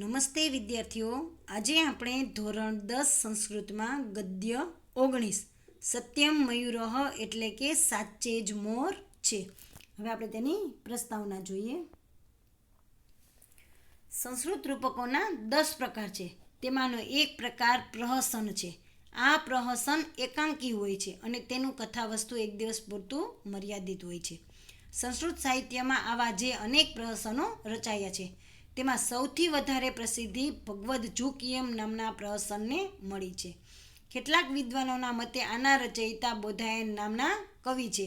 નમસ્તે વિદ્યાર્થીઓ. આજે આપણે ધોરણ દસ સંસ્કૃતમાં ગદ્ય ઓગણીસ. સત્યમ મયુરહ એટલે કે સાચે જ મોર છે. હવે આપણે તેની પ્રસ્તાવના જોઈએ. સંસ્કૃત રૂપકોના દસ પ્રકાર છે. તેમાંનો એક પ્રકાર પ્રહસન છે. આ પ્રહસન એકાંકી હોય છે અને તેનું કથાવસ્તુ એક દિવસ પૂરતું મર્યાદિત હોય છે. સંસ્કૃત સાહિત્યમાં આવા જે અનેક પ્રહસનો રચાયા છે. તેમાં સૌથી વધારે પ્રસિદ્ધિ ભગવદ જુકિયમ નામના પ્રહસનને મળી છે. કેટલાક વિદ્વાનોના મતે આના રચયિતા બોધાયન નામના કવિ છે,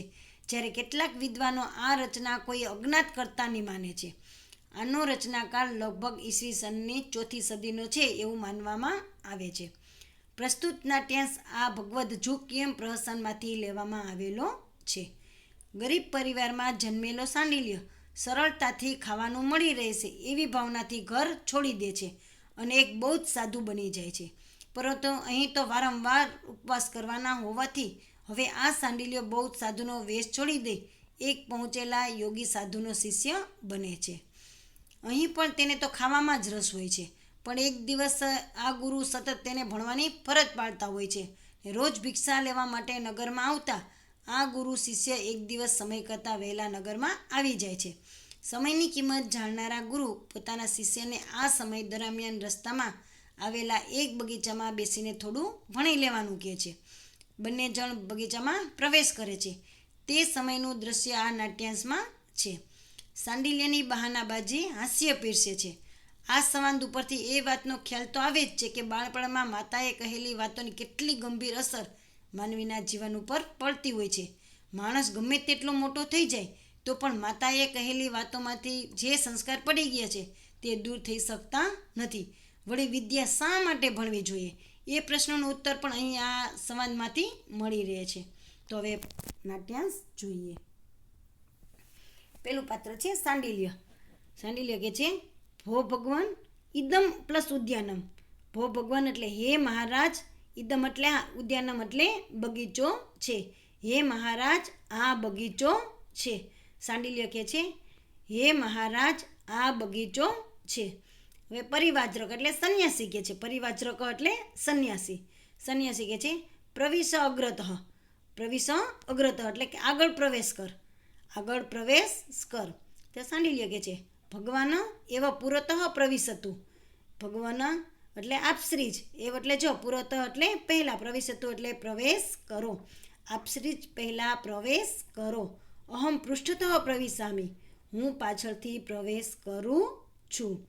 જ્યારે કેટલાક વિદ્વાનો આ રચના કોઈ અજ્ઞાત કરતાની માને છે. આનો રચનાકાળ લગભગ ઈસવીસનની ચોથી સદીનો છે એવું માનવામાં આવે છે. પ્રસ્તુત નાટ્યાંશ આ ભગવદ જુકિયમ પ્રહસનમાંથી લેવામાં આવેલો છે. ગરીબ પરિવારમાં જન્મેલો સાંડિલ્ય સરળતાથી ખાવાનું મળી રહેશે એવી ભાવનાથી ઘર છોડી દે છે અને એક બહુ જ સાધુ બની જાય છે. પરંતુ અહીં તો વારંવાર ઉપવાસ કરવાના હોવાથી હવે આ સાંડિલ્યો બહુ જ સાધુનો વેશ છોડી દે એક પહોંચેલા યોગી સાધુનો શિષ્ય બને છે. અહીં પણ તેને તો ખાવામાં જ રસ હોય છે, પણ એક દિવસ આ ગુરુ સતત તેને ભણવાની ફરજ પાડતા હોય છે. રોજ ભિક્ષા લેવા માટે નગરમાં આવતા આ ગુરુ શિષ્ય એક દિવસ સમય કરતાં વહેલા નગરમાં આવી જાય છે. સમયની કિંમત જાણનારા ગુરુ પોતાના શિષ્યને આ સમય દરમિયાન રસ્તામાં આવેલા એક બગીચામાં બેસીને થોડું ભણી લેવાનું કહે છે. બંને જણ બગીચામાં પ્રવેશ કરે છે. તે સમયનું દ્રશ્ય આ નાટ્યાંશમાં છે. સાંડિલ્યની બહાનાબાજી હાસ્ય પીરસે છે. આ સંવાદ ઉપરથી એ વાતનો ખ્યાલ તો આવે જ છે કે બાળપણમાં માતાએ કહેલી વાતોની કેટલી ગંભીર અસર માનવીના જીવન ઉપર પડતી હોય છે. માણસ ગમે તેટલો મોટો થઈ જાય, તો પણ માતાએ કહેલી વાતોમાંથી જે સંસ્કાર પડી ગયા છે, તે દૂર થઈ શકતા નથી. વળી વિદ્યા શા માટે ભણવી જોઈએ? એ પ્રશ્નનો ઉત્તર પણ અહીં આ સંવાદમાંથી મળી રહે છે. તો હવે નાટ્યાંશ જોઈએ. પેલું પાત્ર છે સાંડિલ્ય. સાંડિલ્ય કે છે, ભો ભગવાન ઇદમ પ્લસ ઉદ્યાનમ. ભો ભગવાન એટલે હે મહારાજ ઇદમ એટલે ઉદ્યાનમ એટલે બગીચો છે. હે મહારાજ, આ બગીચો છે. સાંડિલ્ય કહે છે, હે મહારાજ, આ બગીચો છે. હવે પરિવાજ્રક એટલે સંન્યાસી કહે છે. પરિવાજ્રક એટલે સંન્યાસી. સંન્યાસી કહે છે, પ્રવિશ અગ્રત. પ્રવિશ અગ્રત એટલે કે આગળ પ્રવેશ કર. આગળ પ્રવેશ કર. તે સાંડિલ્ય કહે છે, ભગવાન એવા પુરતઃ પ્રવિશતું ભગવાન એટલે આપશ્રીજ, એ એટલે જો, પુરત એટલે પહેલાં પ્રવેશતું એટલે પ્રવેશ કરો. આપશ્રીજ, પહેલાં પ્રવેશ કરો. અહમ પૃષ્ઠતઃ પ્રવિશામી હું પાછળથી પ્રવેશ કરું છું.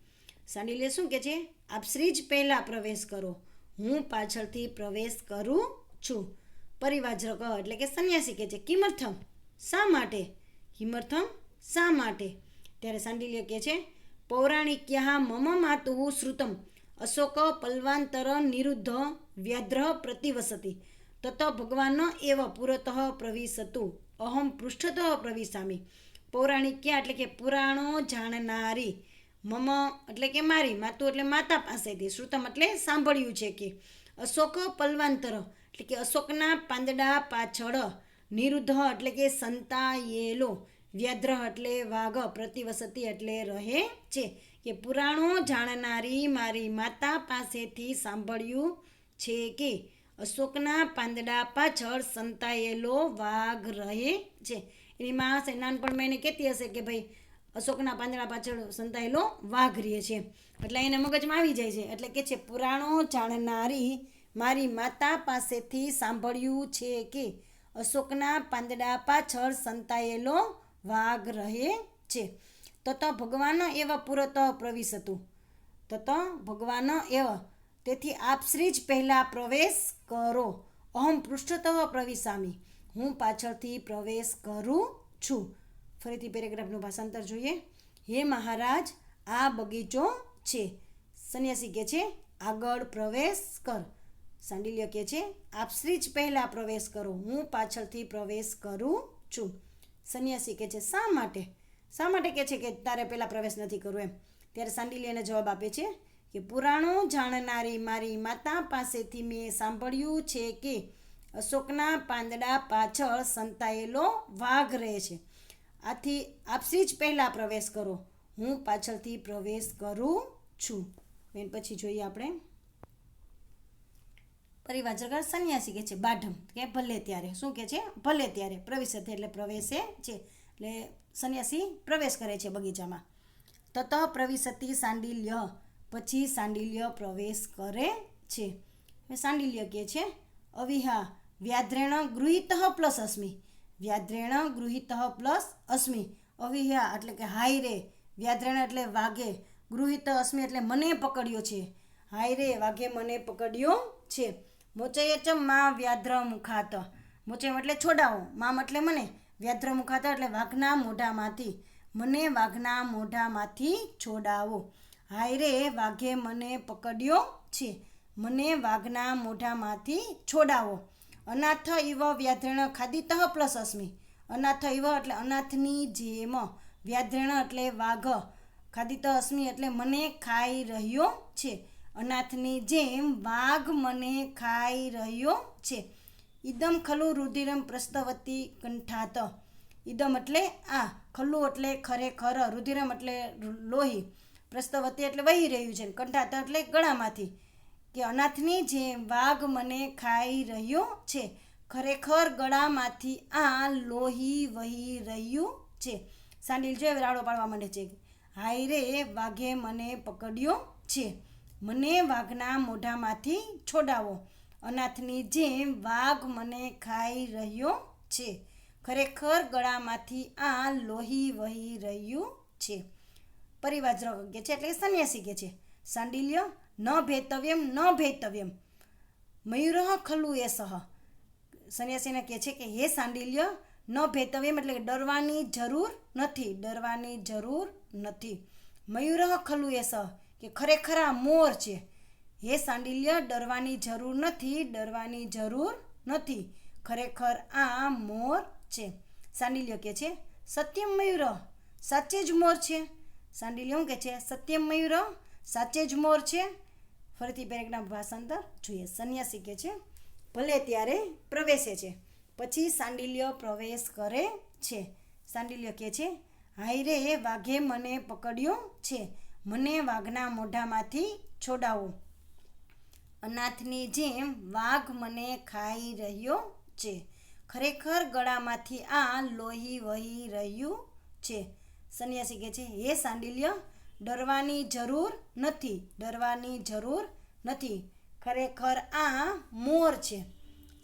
સાંડીલે શું કે છે? આપશ્રીજ, પહેલાં પ્રવેશ કરો. હું પાછળથી પ્રવેશ કરું છું. પરિવાજક એટલે કે સંન્યાસી કે છે. કિમર્થમ, શા માટે? કિમર્થમ, શા માટે? ત્યારે સાંડીલ્ય કહે છે પૌરાણિક્યા મમ માતુ શ્રુતમ. અશોક પલ્વાંતર નિરુદ્ધ વ્યાધ્ર પ્રતિવસતી. તત ભગવાન એવ પુરતઃ પ્રવિશતું. અહમ પૃષ્ઠતઃ પ્રવિશામી. પૌરાણિક્યા એટલે કે પુરાણો જાણનારી. મમ એટલે કે મારી. માતું એટલે માતા પાસેથી. શ્રુતમ એટલે સાંભળ્યું છે કે. અશોક, પલ્વાંતર એટલે કે અશોકના પાંદડા પાછળ. નિરુદ્ધ એટલે કે સંતાયેલો. વ્યાધ્ર એટલે વાઘ. પ્રતિવસતી એટલે રહે છે. કે પુરાણો જાણનારી મારી માતા પાસેથી સાંભળ્યું છે કે અશોકના પાંદડા પાછળ સંતાયેલો વાઘ રહે છે. એની માં હશે, નાનપણમાં એને કહેતી હશે કે ભાઈ, અશોકના પાંદડા પાછળ સંતાયેલો વાઘ રહે છે. એટલે એને મગજમાં આવી જાય છે. એટલે કે છે, પુરાણો જાણનારી મારી માતા પાસેથી સાંભળ્યું છે કે અશોકના પાંદડા પાછળ સંતાયેલો વાઘ રહે છે. તત ભગવાન એવ પુરત પ્રવિશતું તત ભગવાન એવ. તેથી આપ શ્રી જ પહેલાં પ્રવેશ કરો. અહમ પૃષ્ઠતઃ પ્રવિશામી. હું પાછળથી પ્રવેશ કરું છું. ફરીથી પેરેગ્રાફનું ભાષાંતર જોઈએ. હે મહારાજ, આ બગીચો છે. સન્યાસી કહે છે, આગળ પ્રવેશ કર. સાંડિલ્ય કહે છે, આપ શ્રી જ પહેલાં પ્રવેશ કરો. હું પાછળથી પ્રવેશ કરું છું. સન્યાસી કહે છે, શા માટે? શા માટે કહે છે કે તારે પહેલાં પ્રવેશ નથી કરવો એમ? ત્યારે સાંડિલ્યને જવાબ આપે છે કે પુરાણો જાણનારી મારી માતા પાસેથી મેં સાંભળ્યું છે કે અશોકના પાંદડા પાછળ સંતાયેલો વાઘ રહે છે. આથી આપસી જ પહેલાં પ્રવેશ કરો. હું પાછળથી પ્રવેશ કરું છું. બેન, પછી જોઈએ આપણે. પરિવાર જગર સંન્યાસી કે છે, બાઢમ. કે ભલે ત્યારે. શું કે છે? ભલે ત્યારે. પ્રવેશ એટલે પ્રવેશે છે. એટલે સંન્યાસી પ્રવેશ કરે છે બગીચામાં. તત પ્રવિશતી સાંડિલ્ય, પછી સાંડિલ્ય પ્રવેશ કરે છે. સાંડિલ્ય કહે છે, અવિહા વ્યાદ્રેણ ગૃહિત પ્લસ અસ્મિ. વ્યાદ્રેણ ગૃહિત પ્લસ અસ્મિ. અવિહા એટલે કે હાય રે વ્યાદ્રેણ એટલે વાઘે, ગૃહિત અસ્મિ એટલે મને પકડ્યો છે. હાય રે, વાઘે મને પકડ્યો છે. મોચયચમ મા વ્યાદ્ર મુખાત મોચયમ એટલે છોડાવો, મામ એટલે મને. વ્યાદ્ર મુખાતા એટલે વાઘના મોઢામાંથી. મને વાઘના મોઢામાંથી છોડાવો. હાય રે, વાઘે મને પકડ્યો છે. મને વાઘના મોઢામાંથી છોડાવો. અનાથ ઇવ વ્યાધ્રણ ખાદિતઃ પ્લસ અસ્મી અનાથ ઇવ એટલે અનાથની જેમ. વ્યાધ્રણ એટલે વાઘ. ખાદિત અસ્મી એટલે મને ખાઈ રહ્યો છે. અનાથની જેમ વાઘ મને ખાઈ રહ્યો છે. ઇદમ ખલુ રુધિરમ પ્રસ્તવતી કંઠાત. ઇદમ એટલે આ ખલ્લું એટલે ખરેખર, રુધિરમ એટલે લોહી, પ્રસ્તવતી એટલે વહી રહ્યું છે, કંઠાત એટલે ગળામાંથી. કે અનાથની જે વાઘ મને ખાઈ રહ્યો છે, ખરેખર ગળામાંથી આ લોહી વહી રહ્યું છે. સાંડીલ જોઈએ રાડો પાડવા માંડે છે. હાય રે, વાઘે મને પકડ્યો છે. મને વાઘના મોઢામાંથી છોડાવો. અનાથની જેમ વાઘ મને ખાઈ રહ્યો છે. ખરેખર ગળામાંથી આ લોહી વહી રહ્યું છે. પરિવાજ કે છે એટલે સંન્યાસી કે છે. સાંડિલ્ય, ન ભેતવ્યમ ન ભેતવ્યમ. મયુર ખલુ એ સહ. સંન્યાસીને કહે છે કે, હે સાંડિલ્ય, ન ભેતવ્યમ એટલે ડરવાની જરૂર નથી, ડરવાની જરૂર નથી. મયુર ખલુ એ સહ કે ખરેખર આ મોર છે. હે સાંડિલ્ય, ડરવાની જરૂર નથી, ડરવાની જરૂર નથી. ખરેખર આ મોર છે. સાંડિલ્ય કે છે સત્યમ મયુર સાચે જ મોર છે. સાંડિલ્ય શું કે છે સત્યમ મયુર સાચે જ મોર છે. ફરીથી પેરેગ્રાફ ભાષાંતર જોઈએ. સંન્યાસી કે છે, ભલે ત્યારે પ્રવેશે છે, પછી સાંડિલ્ય પ્રવેશ કરે છે. સાંડિલ્ય કે છે, હાય રે, વાઘે મને પકડ્યો છે. મને વાઘના મોઢામાંથી છોડાવો. અનાથની જેમ વાઘ મને ખાઈ રહ્યો છે. ખરેખર ગળામાંથી આ લોહી વહી રહ્યું છે. સન્યાસી કહે છે, હે સાંડિલ્ય, ડરવાની જરૂર નથી, ડરવાની જરૂર નથી. ખરેખર આ મોર છે.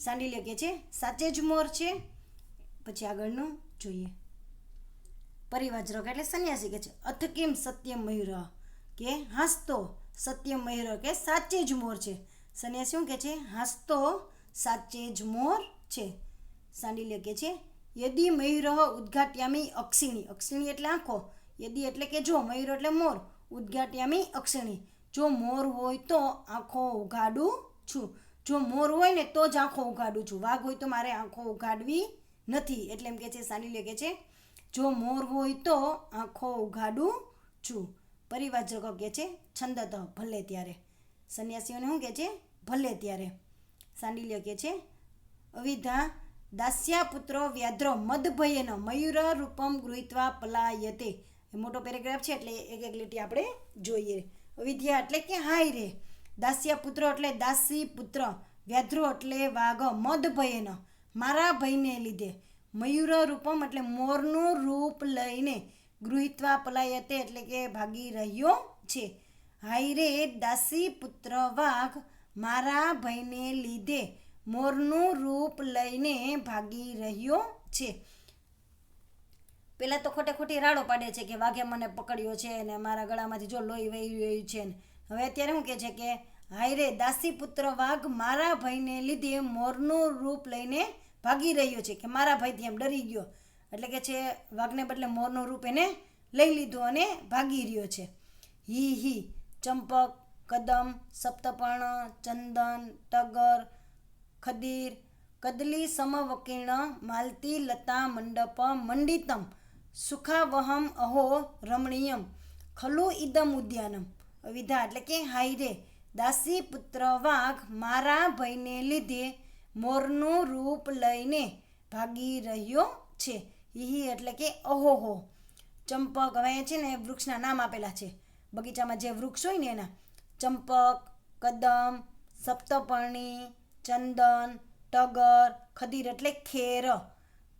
સાંડિલ્ય કહે છે, સાચે જ મોર છે. પછી આગળનું જોઈએ. પરિવજ્રક એટલે સન્યાસી કહે છે, અથ કેમ સત્ય મયુર કે, હાસતો સત્ય મયુર કે સાચે જ મોર છે. સંન્યાસી શું કહે છે, હસતો સાચે જ મોર છે. સાંડિલ્ય કે છે, યદિ મયુર ઉદ્ઘાટ્યામી અક્ષિણી. અક્ષિણી એટલે આંખો. યદિ એટલે કે જો, મયુર એટલે મોર. ઉદ્ઘાટ્યામી અક્ષિણી. જો મોર હોય તો આંખો ઉઘાડું છું. જો મોર હોય ને તો જ આંખો ઉઘાડું છું. વાઘ હોય તો મારે આંખો ઉઘાડવી નથી. એટલે એમ કે છે, સાંડિલ્ય કે છે, જો મોર હોય તો આંખો ઉઘાડું છું. પરિવાજકો કે છે, છંદત ભલે ત્યારે. સંન્યાસીઓને શું કહે છે ભલે ત્યારે. સાંડિલ્ય કે છે, અવિધા દાસ્યા પુત્ર વ્યાધ્રો મદભયેન મયુર રૂપમ ગૃહિત્વા પલાયતે. એ મોટો પેરેગ્રાફ છે એટલે એક એક લીટી આપણે જોઈએ. અવિધ્યા એટલે કે હાય રે. દાસ્યા પુત્ર એટલે દાસી પુત્ર વ્યાધ્રો એટલે વાઘ મદ ભયેન મારા ભયને લીધે. મયુર રૂપમ એટલે મોરનું રૂપ લઈને ગૃહિત્વા પલાયતે એટલે કે ભાગી રહ્યો છે. હાય રે દાસી પુત્ર વાઘ મારા ભયને લીધે મોરનું રૂપ લઈને ભાગી રહ્યો છે. પહેલાં તો ખોટે ખોટી રાડો પાડે છે કે વાઘે મને પકડ્યો છે ને મારા ગળામાંથી જો લોહી વહી રહ્યું છે ને. હવે અત્યારે શું કહે છે કે, હાય રે દાસી પુત્ર વાઘ મારા ભાઈને લીધે મોરનું રૂપ લઈને ભાગી રહ્યો છે કે મારા ભાઈથી એમ ડરી ગયો. એટલે કે છે, વાઘને બદલે મોરનું રૂપ એને લઈ લીધું અને ભાગી રહ્યો છે. હી હી, ચંપક કદમ, સપ્તપર્ણ, ચંદન, ટગર, ખદીર, કદલી સમવકીર્ણ, માલતી લતા મંડપ, મંડિતમ, સુખાવહમ, અહો, રમણીયમ, ખલુ ઇદમ ઉદ્યાનમ. વિધા એટલે કે હાય રે દાસી પુત્ર વાઘ મારા ભયને લીધે મોરનું રૂપ લઈને ભાગી રહ્યો છે. હિહી એટલે કે અહોહો ચંપક હવે છે ને વૃક્ષના નામ આપેલા છે. બગીચામાં જે વૃક્ષ હોય ને એના ચંપક, કદમ, સપ્તપર્ણી, ચંદન, ટગર, ખદીર એટલે ખેર.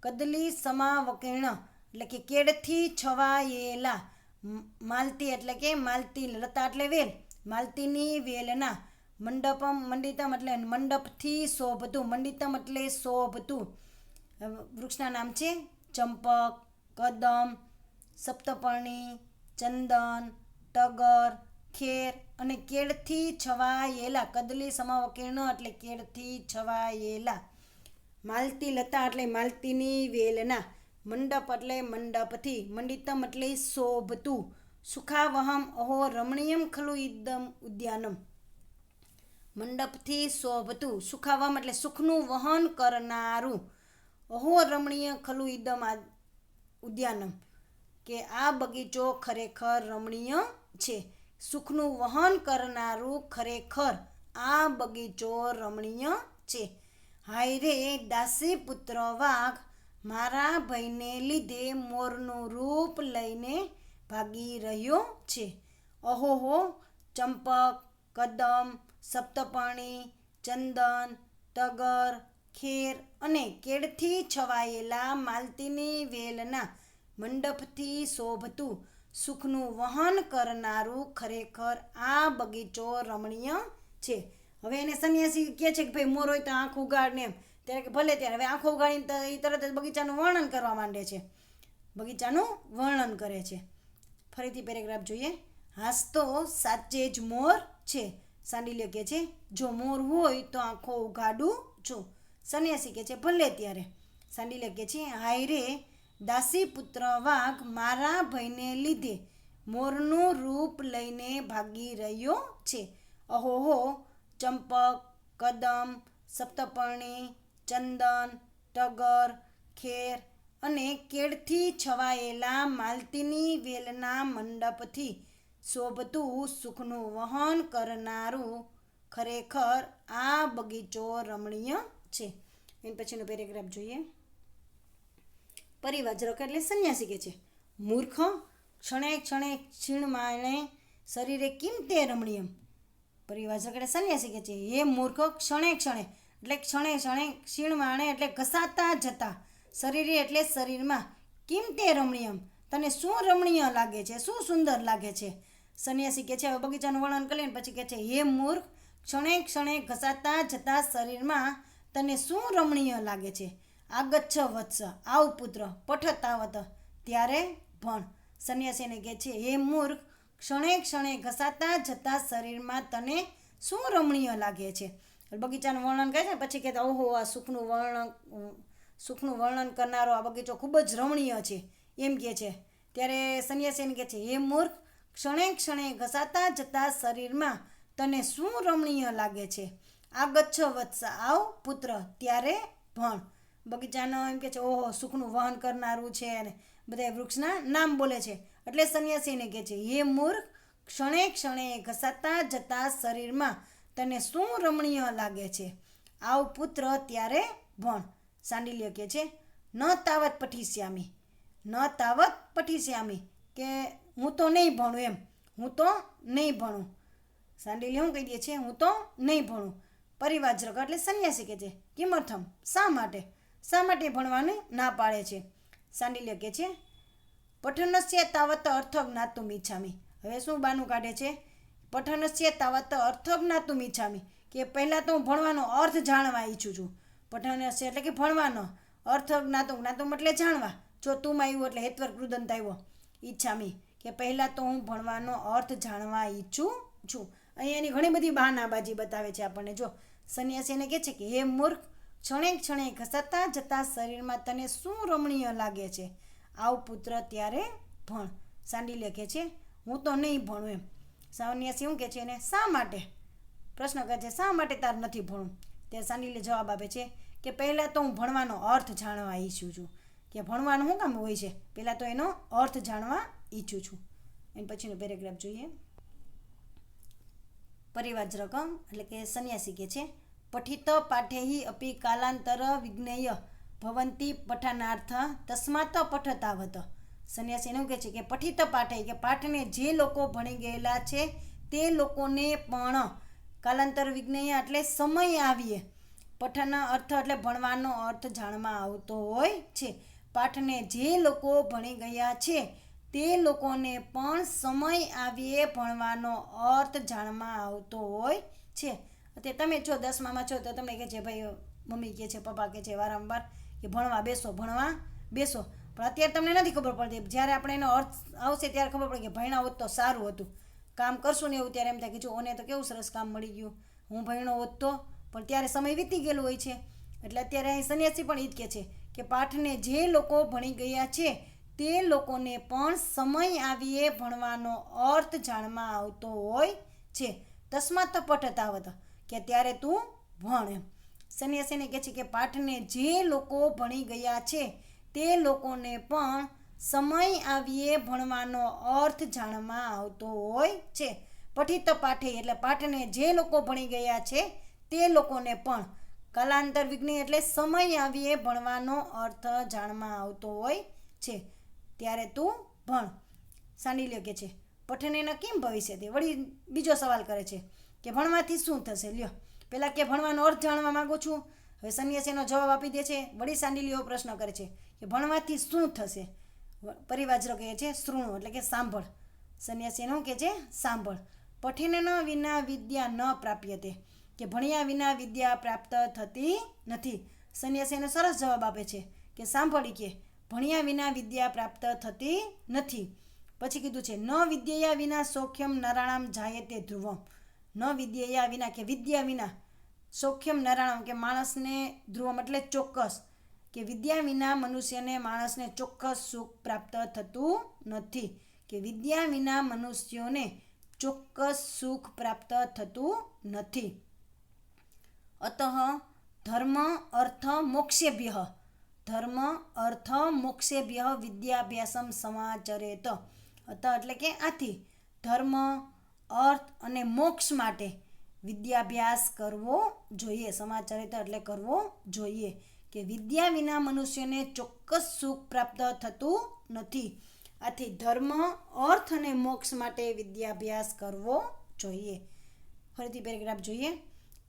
કદલી સમાવકીર્ણ એટલે કે કેડથી છવાયેલા. માલતી એટલે કે માલતી લતા એટલે વેલ. માલતીની વેલના મંડપમ, મંડિતમ એટલે મંડપથી શોભતું, મંડિતમ એટલે શોભતું. વૃક્ષના નામ છે ચંપક, કદમ, સપ્તપર્ણી, ચંદન, ટગર ખેર અને કેળથી છવાયેલા, કદલી સમાવકીર્ણ એટલે કેળથી છવાયેલા. માલતી લતા એટલે માલતીની વેલના. મંડપ એટલે મંડપથી. મંડિતમ એટલે શોભતું. સુખાવહમ અહો રમણીયમ ખલુ ઇદમ ઉદ્યાનમ. મંડપથી શોભતું. સુખાવમ એટલે સુખનું વહન કરનારું. અહો રમણીય ખલુ ઇદમ આ ઉદ્યાનમ. કે આ બગીચો ખરેખર રમણીય છે. સુખનું વહન કરનારું ખરેખર આ બગીચો રમણીય છે. હાય રે, દાસી પુત્ર વાઘ, મારા ભાઈને લીધે મોરનું રૂપ લઈને ભાગી રહ્યો છે. અહોહો ચંપક, કદમ સપ્તપર્ણી ચંદન તગર ખેર અને કેડથી છવાયેલા માલતીની વેલના મંડપથી શોભતું સુખનું વહન કરનારું ખરેખર આ બગીચો રમણીય છે. હવે એને સન્યાસી કહે છે કે ભાઈ મોર હોય તો આંખ ઉગાડ ને એમ. ત્યારે કે ભલે ત્યારે, હવે આંખો ઉગાડીને એ તરત જ બગીચાનું વર્ણન કરવા માંડે છે. બગીચાનું વર્ણન કરે છે. ફરીથી પેરેગ્રાફ જોઈએ. હાસતો સાચે જ મોર છે. સાંડિલ્ય કહે છે, જો મોર હોય તો આંખો ઉગાડું છું. સન્યાસી કહે છે, ભલે ત્યારે. સાંડિલ્ય કહે છે, હાય રે દાસી પુત્ર વાઘ મારા ભયને લીધે મોરનું રૂપ લઈને ભાગી રહ્યો છે. અહોહો, ચંપક, કદમ, સપ્તપર્ણી, ચંદન, ટગર, ખેર અને કેળથી છવાયેલા માલતીની વેલના મંડપથી શોભતું સુખનું વહન કરનારું ખરેખર આ બગીચો રમણીય છે. એની પછીનો પેરેગ્રાફ જોઈએ. પરિવાજરક એટલે સંન્યાસી કે છે. મૂર્ખ ક્ષણે ક્ષણે ક્ષીણ માણે શરીરે કેમ તે રમણીયમ પરિવાજક એટલે સંન્યાસી કહે છે. હે મૂર્ખ, ક્ષણે ક્ષણે, એટલે ક્ષણે ક્ષણે ક્ષીણ માણે એટલે ઘસાતા જતા શરીરે એટલે શરીરમાં કેમ તે રમણીયમ તને શું રમણીય લાગે છે? શું સુંદર લાગે છે? સંન્યાસી કહે છે, હવે બગીચાનું વર્ણન કરીએ ને પછી કહે છે, હે મૂર્ખ, ક્ષણે ક્ષણે ઘસાતા જતા શરીરમાં તને શું રમણીય લાગે છે? આગચ્છ વત્સ, આવ પુત્ર પઠતાવત ત્યારે ભણ, સંન્યાસીને કહે છે, હે મૂર્ખ, ક્ષણે ક્ષણે ઘસાતા જતા શરીરમાં તને શું રમણીય લાગે છે? બગીચાનું વર્ણન કહે છે પછી કહેતા, ઓહો, આ સુખનું વર્ણન સુખનું વર્ણન કરનારો આ બગીચો ખૂબ જ રમણીય છે. એમ કહે છે. ત્યારે સંન્યાસીને કહે છે, હે મૂર્ખ, ક્ષણે ક્ષણે ઘસાતા જતા શરીરમાં તને શું રમણીય લાગે છે? આગચ્છ વત્સ, આવ પુત્ર, ત્યારે ભણ. બગીચાનો એમ કે છે, ઓહો, સુખનું વહન કરનારું છે અને બધા વૃક્ષના નામ બોલે છે. એટલે સંન્યાસીને કહે છે, હે મૂર્ખ, ક્ષણે ક્ષણે ઘસાતા જતા શરીરમાં તને શું રમણીય લાગે છે? આવ પુત્ર ત્યારે ભણ. સાંડિલ્ય કહે છે, ન તાવત પઠિષ્યામી, ન તાવત પઠિષ્યામી, કે હું તો નહીં ભણું એમ, હું તો નહીં ભણું. સાંડિલ્ય શું કહી દે છે, હું તો નહીં ભણું. પરિવાજ્રક એટલે સંન્યાસી કહે છે, કિમર્થમ, શા માટે? શા માટે ભણવાનું ના પાડે છે? સાંડિલ્ય કે છે, પઠનસ્ય તાવત અર્થ જ્ઞાતું ઈચ્છામી હવે શું બાનું કાઢે છે? પઠનસ્ય તાવત અર્થ જ્ઞાતું ઈચ્છામી કે પહેલાં તો હું ભણવાનો અર્થ જાણવા ઈચ્છું છું. પઠનસ્ય એટલે કે ભણવાનો. અર્થ જ્ઞાતો જ્ઞાતું એટલે જાણવા. જો તું આવ્યું એટલે હેતવર કૃદંત આવ્યો. ઈચ્છામી. કે પહેલાં તો હું ભણવાનો અર્થ જાણવા ઈચ્છું છું. અહીંયાની ઘણી બધી બહાનાબાજી બતાવે છે આપણને. જો સંન્યાસીને કહે છે કે, હે મૂર્ખ ક્ષણે ક્ષણે ઘસતા જતા શરીરમાં તને શું રમણીય લાગે છે? આવ પુત્ર ત્યારે ભણ. સાંડી લખે છે, હું તો નહીં ભણું એમ. સાવન્યાસી શું કહે છે એને, શા માટે? પ્રશ્ન કહે છે, શા માટે તાર નથી ભણવું ત્યારે સાંડીલે જવાબ આપે છે કે, પહેલાં તો હું ભણવાનો અર્થ જાણવા ઈચ્છું છું. કે ભણવાનું શું કામ હોય છે? પહેલાં તો એનો અર્થ જાણવા ઈચ્છું છું. એની પછીનો પેરેગ્રાફ જોઈએ. પરિવાજરકમ એટલે કે સંન્યાસી કે છે પઠિત પાઠેહી અપી કાલાંતર વિજ્ઞેય ભવંતી પઠનાર્થ તસ્માત પઠતાવત સંન્યાસી એવું કહે છે કે પઠિત પાઠે કે પાઠને જે લોકો ભણી ગયેલા છે તે લોકોને પણ કાલાંતર વિજ્ઞેય એટલે સમય આવીએ પઠન અર્થ એટલે ભણવાનો અર્થ જાણમાં આવતો હોય છે। પાઠને જે લોકો ભણી ગયા છે, તે લોકોને પણ સમય આવીએ ભણવાનો અર્થ જાણવા આવતો હોય છે। તે તમે છો દસમામાં છો તો તમને કહે છે ભાઈ, મમ્મી કહે છે, પપ્પા કહે છે, વારંવાર કે ભણવા બેસો ભણવા બેસો. પણ અત્યારે તમને નથી ખબર પડતી. જ્યારે આપણે એનો અર્થ આવશે ત્યારે ખબર પડે કે ભણ્યા હોત તો સારું હતું. કામ કરશું ને એવું ત્યારે એમ થાય કે જો ઓને તો કેવું સરસ કામ મળી ગયું. હું ભણ્યો હોત તો. પણ ત્યારે સમય વીતી ગયેલો હોય છે. એટલે અત્યારે અહીં સન્યાસી પણ જ કહે છે કે પાઠને જે લોકો ભણી ગયા છે, તે લોકોને પણ સમય આવીએ ભણવાનો અર્થ જાણમાં આવતો હોય છે. તસ્માત પઠ તાવત કે ત્યારે તું ભણ. એમ સંન્યાસીને કહે છે કે પાઠને જે લોકો ભણી ગયા છે, તે લોકોને પણ સમય આવીએ ભણવાનો અર્થ જાણમાં આવતો હોય છે. પઠિત પાઠે એટલે પાઠને જે લોકો ભણી ગયા છે, તે લોકોને પણ કલાંતર વિઘ્ન એટલે સમય આવીએ ભણવાનો અર્થ જાણમાં આવતો હોય છે. ત્યારે તું ભણ. સાંડિલ્ય કે છે, પઠને ન કેમ ભવિષ્ય તે વળી બીજો સવાલ કરે છે કે ભણવાથી શું થશે? લ્યો. પહેલાં કે ભણવાનો અર્થ જાણવા માંગુ છું? હવે સન્યાસીનો જવાબ આપી દે છે. વળી સાંડીલીઓ પ્રશ્ન કરે છે કે ભણવાથી શું થશે? પરિવાજરો કહે છે શૃણુ, એટલે કે સાંભળ. સંન્યાસીનું કે છે સાંભળ. પઠિનન વિના વિદ્યા ન પ્રાપ્યતે કે ભણ્યા વિના વિદ્યા પ્રાપ્ત થતી નથી. સન્યાસીને સરસ જવાબ આપે છે કે સાંભળી કે ભણ્યા વિના વિદ્યા પ્રાપ્ત થતી નથી. પછી કીધું છે, ન વિદ્યા વિના સૌખ્યમ નારાણામ જાય તે ધ્રુવમ. ન વિદ્યયા વિના કે વિદ્યા વિના સૌખ્યમ નરાણામ કે માણસને ધ્રુવમ એટલે ચોક્કસ કે વિદ્યા વિના મનુષ્યને માણસને ચોક્કસ સુખ પ્રાપ્ત થતું નથી કે વિદ્યા વિના મનુષ્યોને ચોક્કસ સુખ પ્રાપ્ત થતું નથી. અતઃ ધર્મ અર્થ મોક્ષેભ્ય, ધર્મ અર્થ મોક્ષેભ્ય વિદ્યાભ્યાસમ સમાચરેત. અત એટલે કે આથી ધર્મ અર્થ અને મોક્ષ માટે વિદ્યાભ્યાસ કરવો જોઈએ સમાચરિત એટલે કરવો જોઈએ કે વિદ્યા વિના મનુષ્યને ચોક્કસ સુખ પ્રાપ્ત થતું નથી. આથી ધર્મ, અર્થ અને મોક્ષ માટે વિદ્યાભ્યાસ કરવો જોઈએ. ફરીથી પેરેગ્રાફ જોઈએ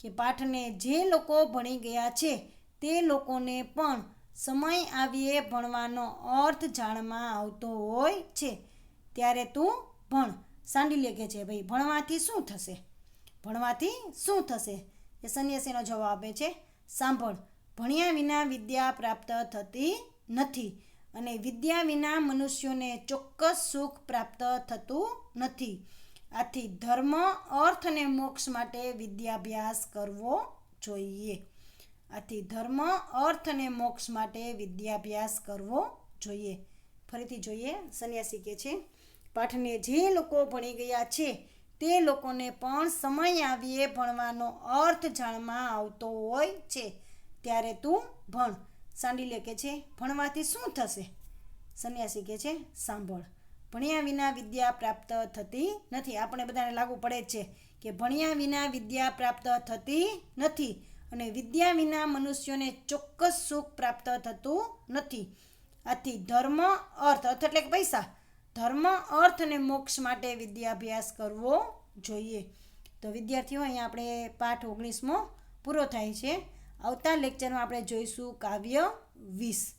કે પાઠને જે લોકો ભણી ગયા છે, તે લોકોને પણ સમય આવીએ ભણવાનો અર્થ જાણમાં આવતો હોય છે. ત્યારે તું ભણ. સાંડિલ્ય કે છે, ભાઈ, ભણવાથી શું થશે? ભણવાથી શું થશે? એ સંન્યાસીનો જવાબ આપે છે, સાંભળ, ભણ્યા વિના વિદ્યા પ્રાપ્ત થતી નથી અને વિદ્યા વિના મનુષ્યોને ચોક્કસ સુખ પ્રાપ્ત થતું નથી. આથી ધર્મ, અર્થ અને મોક્ષ માટે વિદ્યાભ્યાસ કરવો જોઈએ. આથી ધર્મ, અર્થ અને મોક્ષ માટે વિદ્યાભ્યાસ કરવો જોઈએ. ફરીથી જોઈએ, સંન્યાસી કે છે પાઠને જે લોકો ભણી ગયા છે, તે લોકોને પણ સમય આવીએ ભણવાનો અર્થ જાણમાં આવતો હોય છે. ત્યારે તું ભણ. સાંડિલ્ય કે છે, ભણવાથી શું થશે? સંન્યાસી કે છે, સાંભળ. ભણ્યા વિના વિદ્યા પ્રાપ્ત થતી નથી. આપણે બધાને લાગુ પડે છે કે ભણ્યા વિના વિદ્યા પ્રાપ્ત થતી નથી અને વિદ્યા વિના મનુષ્યોને ચોક્કસ સુખ પ્રાપ્ત થતું નથી. આથી ધર્મ અર્થ અર્થ એટલે કે પૈસા. ધર્મ, અર્થ અને મોક્ષ માટે વિદ્યાભ્યાસ કરવો જોઈએ. તો વિદ્યાર્થીઓ, અહીંયા આપણે પાઠ ઓગણીસમો પૂરો થાય છે. આવતા લેક્ચરમાં આપણે જોઈશું કાવ્ય વીસ.